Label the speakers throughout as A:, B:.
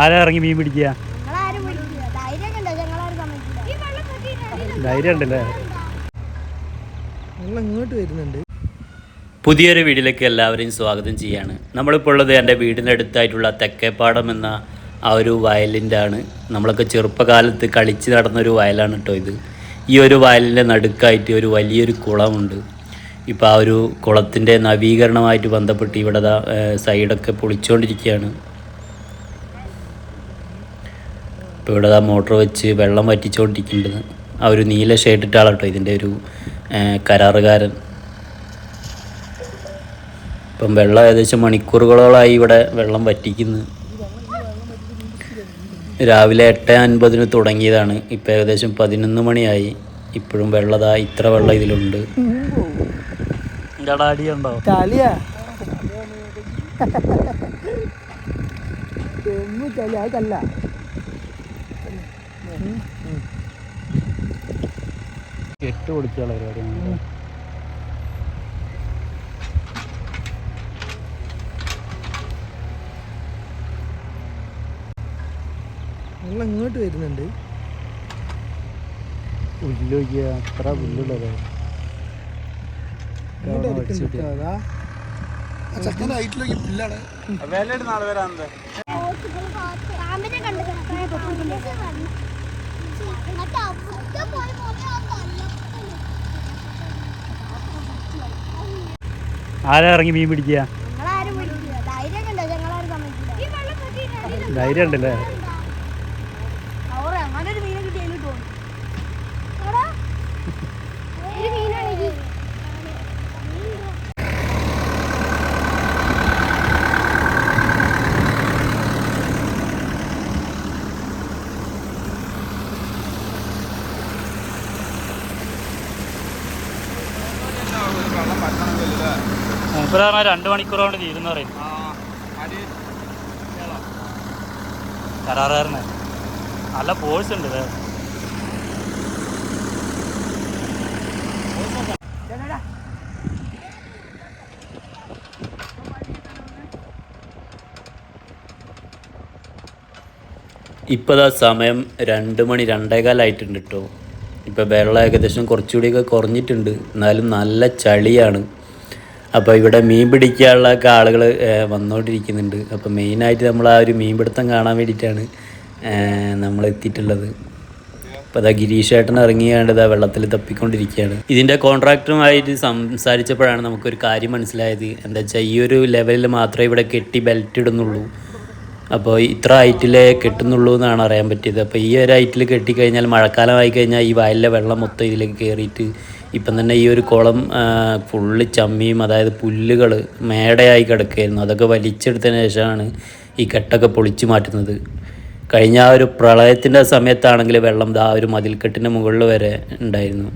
A: ആരാ ഇറങ്ങി മീൻ പിടിക്കുക? ധൈര്യം ഉണ്ടല്ലേ
B: ഇങ്ങോട്ട് വരുന്നുണ്ട്.
C: പുതിയൊരു വീട്ടിലേക്ക് എല്ലാവരെയും സ്വാഗതം ചെയ്യാണ്. നമ്മളിപ്പോൾ ഉള്ളത് എന്റെ വീടിന്റെ അടുത്തായിട്ടുള്ള തെക്കേപ്പാടം എന്ന ആ ഒരു വയലിന്റെ ആണ് നമ്മളൊക്കെ ചെറുപ്പകാലത്ത് കളിച്ച് നടന്നൊരു വയലാണ് കേട്ടോ ഇത്. ഈ ഒരു വയലിന്റെ നടുക്കായിട്ട് ഒരു വലിയൊരു കുളമുണ്ട്. ഇപ്പോൾ ആ ഒരു കുളത്തിന്റെ നവീകരണമായിട്ട് ബന്ധപ്പെട്ട് ഇവിടെ സൈഡൊക്കെ പൊളിച്ചുകൊണ്ടിരിക്കുകയാണ് ഇപ്പോൾ ഇവിടെ ആ മോട്ടർ വെച്ച് വെള്ളം വറ്റിച്ചുകൊണ്ടിരിക്കുന്നത്. ആ ഒരു നീല ഷർട്ടിട്ട ആളാട്ടോ ഇതിന്റെ ഒരു കരാറുകാരൻ. ഇപ്പം വെള്ളം ഏകദേശം മണിക്കൂറുകളോളായി ഇവിടെ വെള്ളം വറ്റിക്കുന്നു. രാവിലെ എട്ട് അൻപതിന് തുടങ്ങിയതാണ്. ഇപ്പം ഏകദേശം പതിനൊന്ന് മണിയായി. ഇപ്പോഴും വെള്ളതാ ഇത്ര വെള്ളം ഇതിലുണ്ട്.
B: ചളിയാ
A: കെട്ട് പൊടിച്ചുള്ള പരിപാടിയാണ്
B: വെള്ളം ഇങ്ങോട്ട് വരുന്നുണ്ട്.
A: പുല്ല് അത്ര പുല്ലുള്ളത്.
B: വേലയുടെ നാളെ അതാ
D: പാമ്പിനെ കണ്ടു
A: ആരാ ഇറങ്ങി മീൻ പിടിക്കുക? ധൈര്യം ഉണ്ടല്ലേ
D: അവർ അങ്ങനെ ഒരു മീനെ കിട്ടി അതിൽ തോന്നി ഒരു മീനാണെങ്കിൽ
A: മൂപ്പര് പറഞ്ഞാൽ രണ്ട് മണിക്കൂർ കൊണ്ട് തീരുന്ന പറയും. കരാറുകാരനെ. നല്ല ഫോഴ്സ് ഉണ്ട് ഇത്
C: ഇപ്പോൾ ദാ സമയം രണ്ട് മണി രണ്ടേകാലായിട്ടുണ്ട് കേട്ടോ ഇപ്പോൾ വെള്ളം ഏകദേശം കുറച്ചുകൂടിയൊക്കെ കുറഞ്ഞിട്ടുണ്ട്. എന്നാലും നല്ല ചളിയാണ്. അപ്പോൾ ഇവിടെ മീൻ പിടിക്കാനുള്ള ഒക്കെ ആളുകൾ വന്നുകൊണ്ടിരിക്കുന്നുണ്ട് അപ്പോൾ മെയിനായിട്ട് നമ്മൾ ആ ഒരു മീൻ പിടുത്തം കാണാൻ വേണ്ടിയിട്ടാണ് നമ്മൾ എത്തിയിട്ടുള്ളത്. അപ്പോൾ അതാ ഗിരീഷ് ഏട്ടൻ ഇറങ്ങിയാണ്ട് ഇതാ വെള്ളത്തിൽ തപ്പിക്കൊണ്ടിരിക്കുകയാണ്. ഇതിന്റെ കോൺട്രാക്ടറുമായിട്ട് സംസാരിച്ചപ്പോഴാണ് നമുക്കൊരു കാര്യം മനസ്സിലായത്. എന്താ വെച്ചാൽ ഈ ഒരു ലെവലിൽ മാത്രമേ ഇവിടെ കെട്ടി ബെൽറ്റ് ഇടുന്നുള്ളൂ. അപ്പോൾ ഇത്ര ഹൈറ്റിലേ കെട്ടുന്നുള്ളൂ എന്നാണ് അറിയാൻ പറ്റിയത്. അപ്പോൾ ഈ ഒരു ഹൈറ്റിൽ കെട്ടിക്കഴിഞ്ഞാൽ മഴക്കാലമായി കഴിഞ്ഞാൽ ഈ വയലിലെ വെള്ളം മൊത്തം ഇതിലേക്ക് കയറിയിട്ട് ഇപ്പം തന്നെ ഈ ഒരു കുളം ഫുള്ള് ചമ്മിയും അതായത് പുല്ലുകൾ മേടയായി കിടക്കുകയായിരുന്നു. അതൊക്കെ വലിച്ചെടുത്തതിന് ശേഷമാണ് ഈ കെട്ടൊക്കെ പൊളിച്ചു മാറ്റുന്നത്. കഴിഞ്ഞ ആ ഒരു പ്രളയത്തിന്റെ സമയത്താണെങ്കിൽ വെള്ളം ദാ ഒരു മതിൽക്കെട്ടിന്റെ മുകളിൽ വരെ ഉണ്ടായിരുന്നു.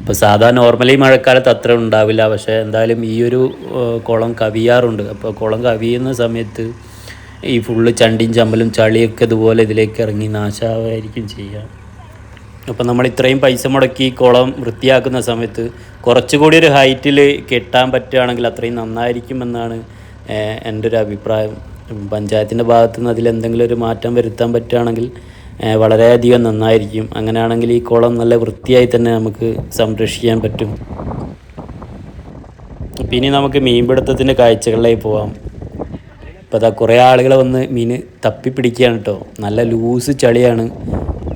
C: അപ്പോൾ സാധാ നോർമലി മഴക്കാലത്ത് അത്ര ഉണ്ടാവില്ല. പക്ഷേ എന്തായാലും ഈ ഒരു കുളം കവിയാറുണ്ട്. അപ്പോൾ കുളം കവിയുന്ന സമയത്ത് ഈ ഫുള്ള് ചണ്ടിയും ചമ്പലും ചളിയൊക്കെ ഇതുപോലെ ഇതിലേക്ക് ഇറങ്ങി നാശമായിരിക്കും ചെയ്യുക. അപ്പോൾ നമ്മൾ ഇത്രയും പൈസ മുടക്കി കുളം വൃത്തിയാക്കുന്ന സമയത്ത് കുറച്ചുകൂടി ഒരു ഹൈറ്റിൽ കെട്ടാൻ പറ്റുകയാണെങ്കിൽ അത്രയും നന്നായിരിക്കുമെന്നാണ് എന്റെ ഒരു അഭിപ്രായം. പഞ്ചായത്തിന്റെ ഭാഗത്തു നിന്ന് അതിൽ എന്തെങ്കിലും ഒരു മാറ്റം വരുത്താൻ പറ്റുകയാണെങ്കിൽ വളരെയധികം നന്നായിരിക്കും. അങ്ങനെയാണെങ്കിൽ ഈ കുളം നല്ല വൃത്തിയായി തന്നെ നമുക്ക് സംരക്ഷിക്കാൻ പറ്റും. പിന്നെ നമുക്ക് മീൻപിടുത്തത്തിന്റെ കാഴ്ചകളിലേക്ക് പോവാം. ഇപ്പോൾ അതാ കുറേ ആളുകൾ വന്ന് മീൻ തപ്പി പിടിക്കുകയാണ് കേട്ടോ. നല്ല ലൂസ് ചളിയാണ്.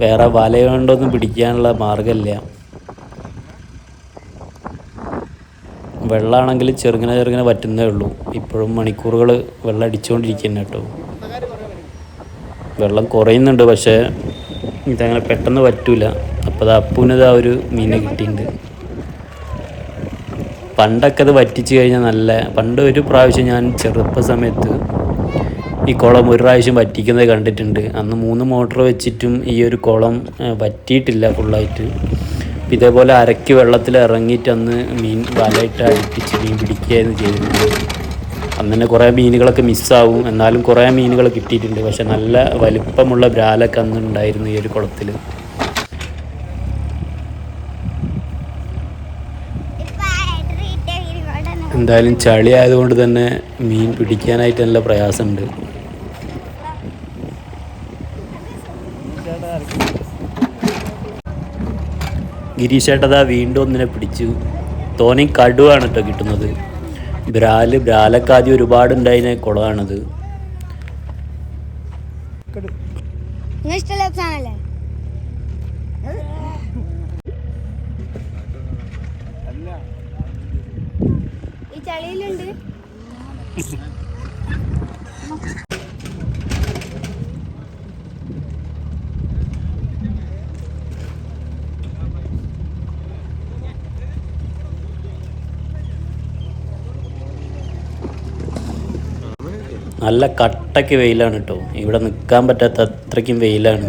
C: വേറെ വല കൊണ്ടൊന്നും പിടിക്കാനുള്ള മാർഗമില്ല. വെള്ളമാണെങ്കിൽ ചെറുങ്ങനെ ചെറുങ്ങനെ പറ്റുന്നേ ഉള്ളൂ. ഇപ്പോഴും മണിക്കൂറുകൾ വെള്ളം അടിച്ചുകൊണ്ടിരിക്കുന്നു കേട്ടോ. വെള്ളം കുറയുന്നുണ്ട് പക്ഷേ ഇതങ്ങനെ പെട്ടെന്ന് പറ്റൂല അപ്പോൾ അത് അപ്പൂനത് ആ ഒരു മീനെ കിട്ടിയിട്ടുണ്ട് പണ്ടൊക്കെ അത് വറ്റിച്ച് കഴിഞ്ഞാൽ നല്ല പണ്ട് ഒരു പ്രാവശ്യം ഞാൻ ചെറുപ്പ സമയത്ത് ഈ കുളം ഒരു പ്രാവശ്യം വറ്റിക്കുന്നത് കണ്ടിട്ടുണ്ട്. അന്ന് മൂന്ന് മോട്ടർ വെച്ചിട്ടും ഈ ഒരു കുളം വറ്റിയിട്ടില്ല ഫുള്ളായിട്ട് ഇതേപോലെ അരക്ക് വെള്ളത്തിൽ ഇറങ്ങിയിട്ട് അന്ന് മീൻ വലയിട്ട് അടുപ്പിച്ച് മീൻ പിടിക്കുകയായിരുന്നു ചെയ്തിട്ടുണ്ട് അന്ന് തന്നെ കുറേ മീനുകളൊക്കെ മിസ്സാവും. എന്നാലും കുറേ മീനുകൾ കിട്ടിയിട്ടുണ്ട്. പക്ഷെ നല്ല വലിപ്പമുള്ള ബ്രാലൊക്കെ അന്ന് ഉണ്ടായിരുന്നു ഈ ഒരു കുളത്തിൽ. എന്തായാലും ചളി ആയതുകൊണ്ട് തന്നെ മീൻ പിടിക്കാനായിട്ട് നല്ല പ്രയാസമുണ്ട്. ഗിരീഷേട്ടതാ വീണ്ടും ഒന്നിനെ പിടിച്ചു. തോനെ കടുവാണ് കേട്ടോ കിട്ടുന്നത്. ബ്രാൽ ബ്രാലൊക്കെ ആദ്യം ഒരുപാട് ഉണ്ടായതിനെ കുളമാണത്
D: ഈ ചളിയിലുണ്ട്.
C: നല്ല കട്ടയ്ക്ക് വെയിലാണ് കേട്ടോ ഇവിടെ നിൽക്കാൻ പറ്റാത്ത അത്രയ്ക്കും വെയിലാണ്.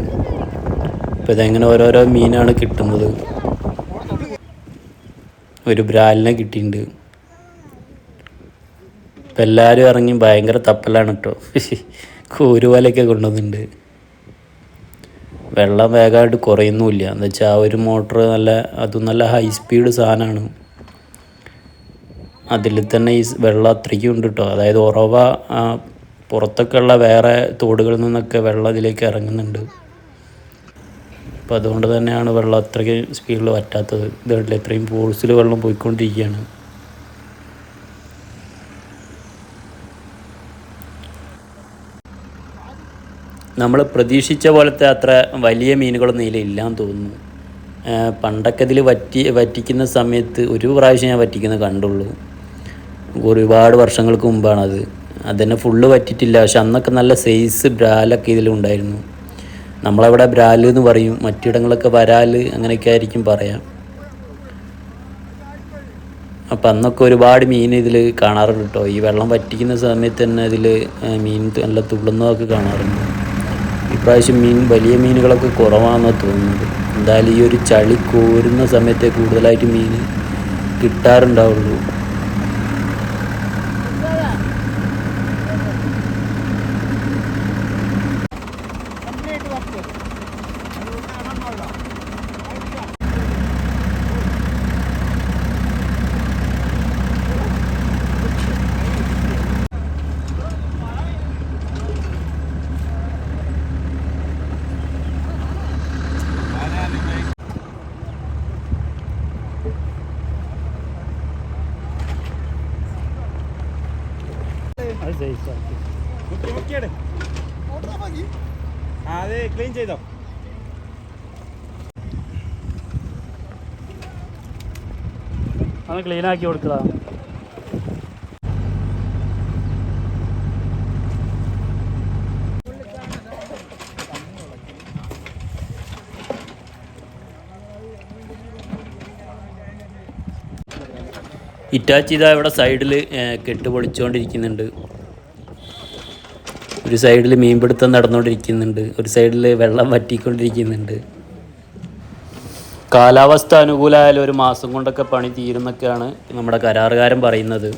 C: അപ്പോൾ ഇതെങ്ങനെ ഓരോരോ മീനാണ് കിട്ടുന്നത്. ഒരു ബ്രാലിനെ കിട്ടിയിട്ടുണ്ട് ഇപ്പം എല്ലാവരും ഇറങ്ങി ഭയങ്കര തപ്പലാണ് കേട്ടോ കൂരുവലയൊക്കെ കൊണ്ടുവന്നിട്ടുണ്ട് വെള്ളം വേഗമായിട്ട് കുറയുന്നുമില്ല എന്താ വെച്ചാൽ ആ ഒരു മോട്ടർ നല്ല അതും നല്ല ഹൈ സ്പീഡ് സാധനമാണ് അതിൽ തന്നെ ഈ വെള്ളം അത്രയ്ക്കും ഉണ്ട് കേട്ടോ അതായത് ഉറവ ആ, പുറത്തൊക്കെ ഉള്ള വേറെ തോടുകളിൽ നിന്നൊക്കെ വെള്ളം ഇതിലേക്ക് ഇറങ്ങുന്നുണ്ട്. അപ്പോൾ അതുകൊണ്ട് തന്നെയാണ് വെള്ളം അത്രയ്ക്ക് സ്പീഡിൽ വറ്റാത്തത്. ഇത് കണ്ടില്ലേ ഇത്രയും ഫോഴ്സിൽ വെള്ളം പോയിക്കൊണ്ടിരിക്കുകയാണ്. നമ്മൾ പ്രതീക്ഷിച്ച പോലത്തെ അത്ര വലിയ മീനുകളൊന്നും ഇതിലില്ലാന്ന് തോന്നുന്നു. പണ്ടൊക്കെ ഇതിൽ വറ്റി വറ്റിക്കുന്ന സമയത്ത് ഒരു പ്രാവശ്യം ഞാൻ വറ്റിക്കുന്നത് കണ്ടുള്ളൂ. ഒരുപാട് വർഷങ്ങൾക്ക് മുമ്പാണത്. അതന്നെ ഫുള്ള് പറ്റിയിട്ടില്ല പക്ഷെ അന്നൊക്കെ നല്ല സൈസ് ബ്രാലൊക്കെ ഇതിലുണ്ടായിരുന്നു. നമ്മളവിടെ ബ്രാൽ എന്ന് പറയും. മറ്റിടങ്ങളൊക്കെ വരാൽ അങ്ങനെയൊക്കെ ആയിരിക്കും പറയാം. അപ്പം അന്നൊക്കെ ഒരുപാട് മീൻ ഇതിൽ കാണാറുണ്ട് കേട്ടോ ഈ വെള്ളം വറ്റിക്കുന്ന സമയത്ത് തന്നെ ഇതിൽ മീൻ നല്ല തുള്ളുന്നതൊക്കെ കാണാറുണ്ട്. ഇപ്രാവശ്യം മീൻ വലിയ മീനുകളൊക്കെ കുറവാണെന്നാണ് തോന്നുന്നത്. എന്തായാലും ഈ ഒരു ചളി കോരുന്ന സമയത്തെ കൂടുതലായിട്ട് മീൻ കിട്ടാറുണ്ടാവുള്ളൂ.
A: അതെ ക്ലീൻ ചെയ്തോ. അത് ക്ലീൻ ആക്കി കൊടുക്കുക.
C: ഇറ്റാച്ചി ഇതാ ഇവിടെ സൈഡിൽ കെട്ട് പൊളിച്ചുകൊണ്ടിരിക്കുന്നുണ്ട് ഒരു സൈഡിൽ മീൻപിടുത്തം നടന്നുകൊണ്ടിരിക്കുന്നുണ്ട് ഒരു സൈഡിൽ വെള്ളം വറ്റിക്കൊണ്ടിരിക്കുന്നുണ്ട്. കാലാവസ്ഥ അനുകൂലമായാലും ഒരു മാസം കൊണ്ടൊക്കെ പണി തീരുന്നൊക്കെയാണ് നമ്മുടെ കരാറുകാരൻ പറയുന്നത്.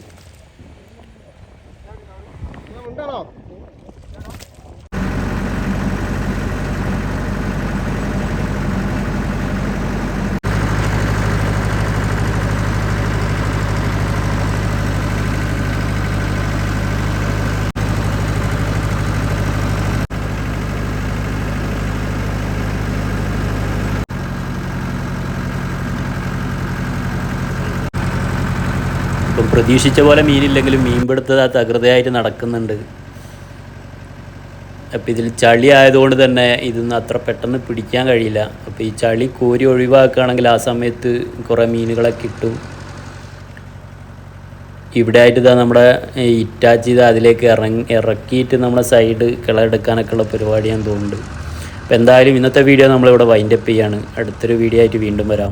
C: പ്രതീക്ഷിച്ച പോലെ മീനില്ലെങ്കിലും മീൻപിടുത്തത് തകൃതയായിട്ട് നടക്കുന്നുണ്ട്. അപ്പം ഇതിൽ ചളി ആയതുകൊണ്ട് തന്നെ ഇതൊന്നും അത്ര പെട്ടെന്ന് പിടിക്കാൻ കഴിയില്ല. അപ്പോൾ ഈ ചളി കോരി ഒഴിവാക്കുകയാണെങ്കിൽ ആ സമയത്ത് കുറേ മീനുകളെ കിട്ടും. ഇവിടെ ആയിട്ട് ഇതാ നമ്മുടെ ഇറ്റാച്ച് ഇത് അതിലേക്ക് ഇറങ്ങി ഇറക്കിയിട്ട് നമ്മുടെ സൈഡ് കിളയെടുക്കാനൊക്കെ ഉള്ള പരിപാടിയാന്ന് തോന്നുന്നുണ്ട്. അപ്പോൾ എന്തായാലും ഇന്നത്തെ വീഡിയോ നമ്മളിവിടെ വൈൻഡപ്പ് ചെയ്യാണ്. അടുത്തൊരു വീഡിയോ ആയിട്ട് വീണ്ടും വരാം.